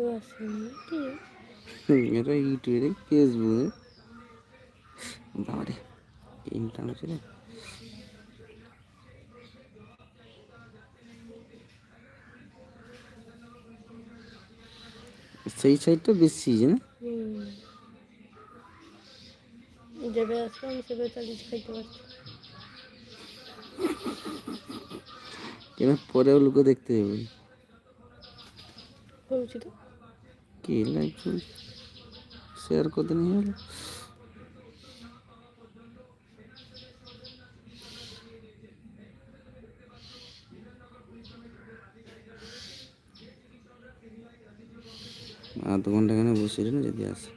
কেউ আসেন এটা ইউটিউবে ফেসবুকে। বাবারে ইন্টারনেট রে সেই সাইডটা বেশি না? যাবে আসলাম সেবে চালিয়ে খাইতে পারছি কেন? পরেও লোকে দেখতে যাবে। বলছি তো। কি লাইভ চলছে শেয়ার করতে নিয়ে হলো আধ ঘণ্টা এখানে বসে যদি আসে।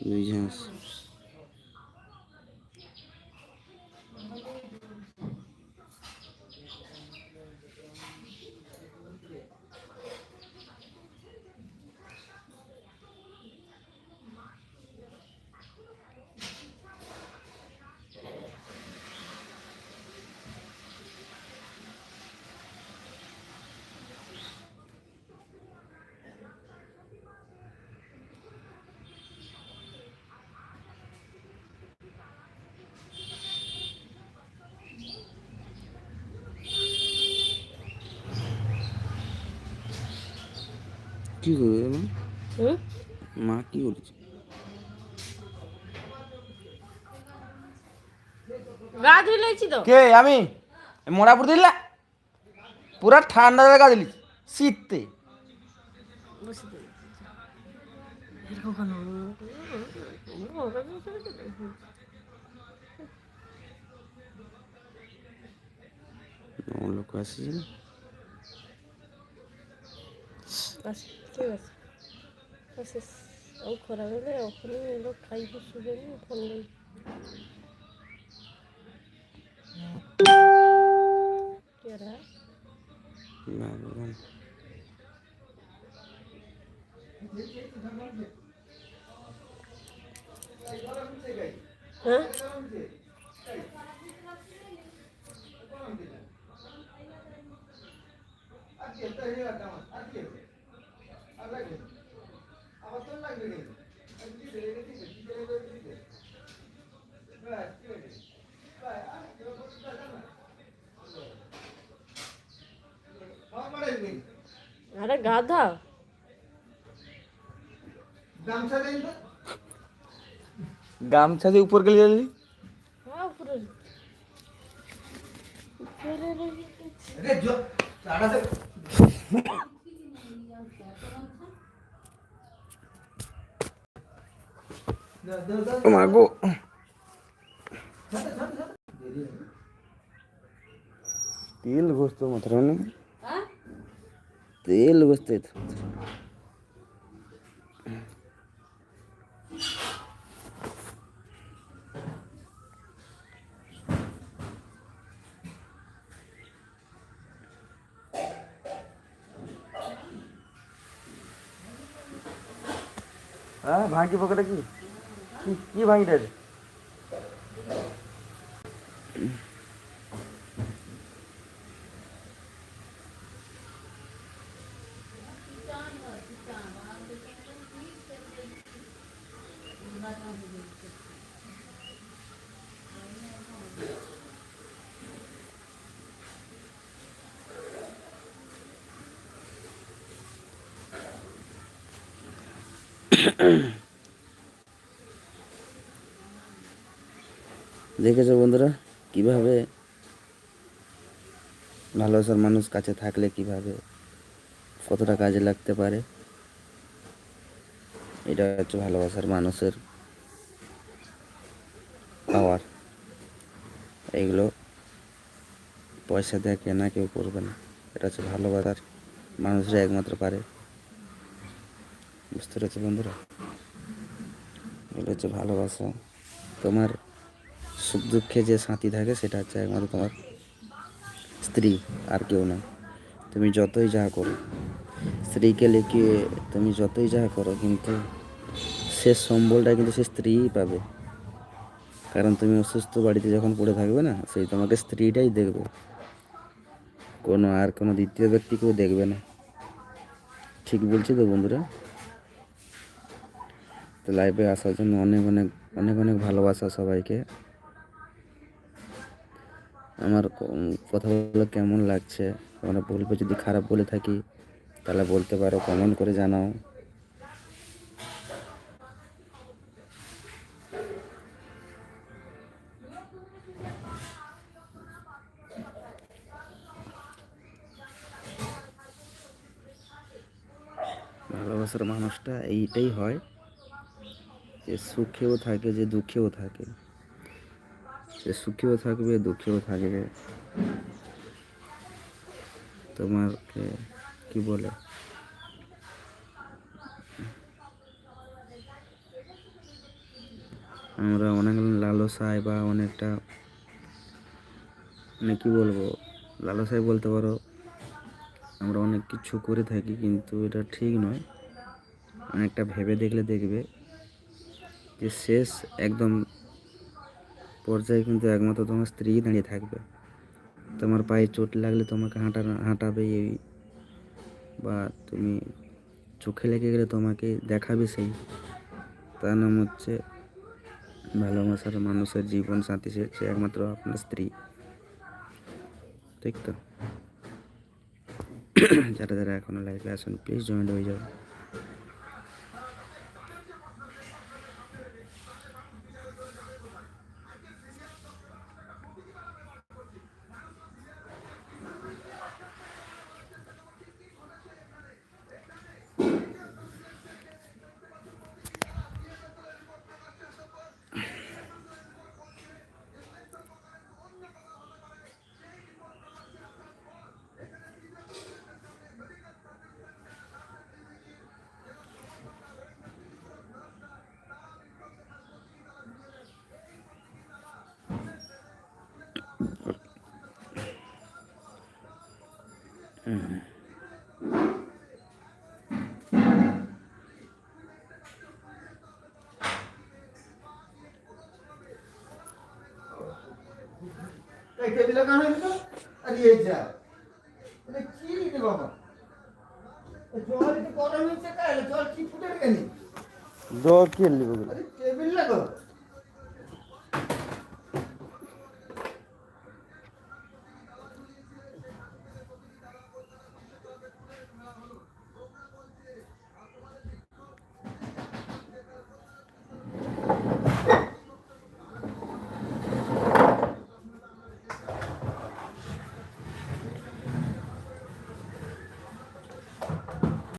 বুঝে আসে কি করবে মা? মা কি করেছে গা ধুই তো? কে আমি? মোড়াপুর দিলা পুরা ঠান্ডা জায়গা দিলি শীতে। বসে দিই এরকম কেন আমার লোক আচ্ছা ঠিক আছে। আচ্ছা ও খরা হলে ওখানে লোক খাইব শুবে ফোন নেই কেরা? হ্যাঁ? আরে গাধা গামছা দেন তো গামছা দিয়ে উপর গেলে যাবি হ্যাঁ উপরে উপরে রেখে রে জো সাড়া সে মাগো তেল ঘষতো মাত্র না তেল ঘষতে হ্যাঁ ভাঙি পকেটে কি কি- কি ভাঙিটা দেখেছ বন্ধুরা, কীভাবে ভালোবাসার মানুষ কাছে থাকলে কীভাবে কতটা কাজে লাগতে পারে? এটা হচ্ছে ভালোবাসার মানুষের পাওয়ার এইগুলো পয়সা দিয়ে কেনা কেউ করবে না। এটা হচ্ছে ভালোবাসার মানুষরা একমাত্র পারে। বুঝতে পেরেছ বন্ধুরা? এটা হচ্ছে ভালোবাসা। তোমার সুখ দুঃখে যে সাথী থাকে, সেটা হচ্ছে একমাত্র তোমার স্ত্রী, আর কেউ না। তুমি যতই যা করো, স্ত্রীকে লিখিয়ে তুমি যতই যা করো, কিন্তু সে সম্বলটা কিন্তু সে স্ত্রীই পাবে। কারণ তুমি অসুস্থ বাড়িতে যখন পড়ে থাকবে না, সেই তোমাকে স্ত্রীটাই দেখবে। কোনো আর কোনো দ্বিতীয় ব্যক্তি কেউ দেখবে না। ঠিক বলছি তো বন্ধুরা? তো লাইভে আসার জন্য অনেক অনেক অনেক অনেক ভালোবাসা সবাইকে। আমার কথাগুলো কেমন লাগছে? তোমরা বলবে, যদি খারাপ বলে থাকি, তাহলে বলতে পারো কমেন্ট করে জানাও। ভালোবাসার মানুষটা এইটাই হয়। যে সুখেও থাকে, যে দুঃখেও থাকে। সে সুখেও থাকবে, দুঃখেও থাকবে। তোমাকে কি বলে? আমরা অনেক লালসায় বা অনেকটা মানে কি বলব? লালসায় বলতে পারো। আমরা অনেক কিছু করে থাকি, কিন্তু এটা ঠিক নয়। অনেকটা ভেবে দেখলে দেখবে। যে শেষ একদম পর্যায়ে কিন্তু একমাত্র তোমার স্ত্রী দাঁড়িয়ে থাকবে। তোমার পায়ে চোট লাগলে তোমাকে হাঁটা হাঁটাবে এই বা তুমি চোখে লেগে গেলে তোমাকে দেখাবে সেই। তার নাম হচ্ছে ভালোবাসার মানুষের জীবন সাথী, সে হচ্ছে একমাত্র আপনার স্ত্রী। ঠিক তো? যারা যারা এখনও লাইভে আসুন প্লিজ জয়েন্ট হয়ে যাও এই টেবিলে কান হইল তো আরে এই যা। এটা কি রে বাবা? জল একটু গরম হয়েছে কাল জল কি ফুটে কেন জল কি নিব টেবিল লাগো।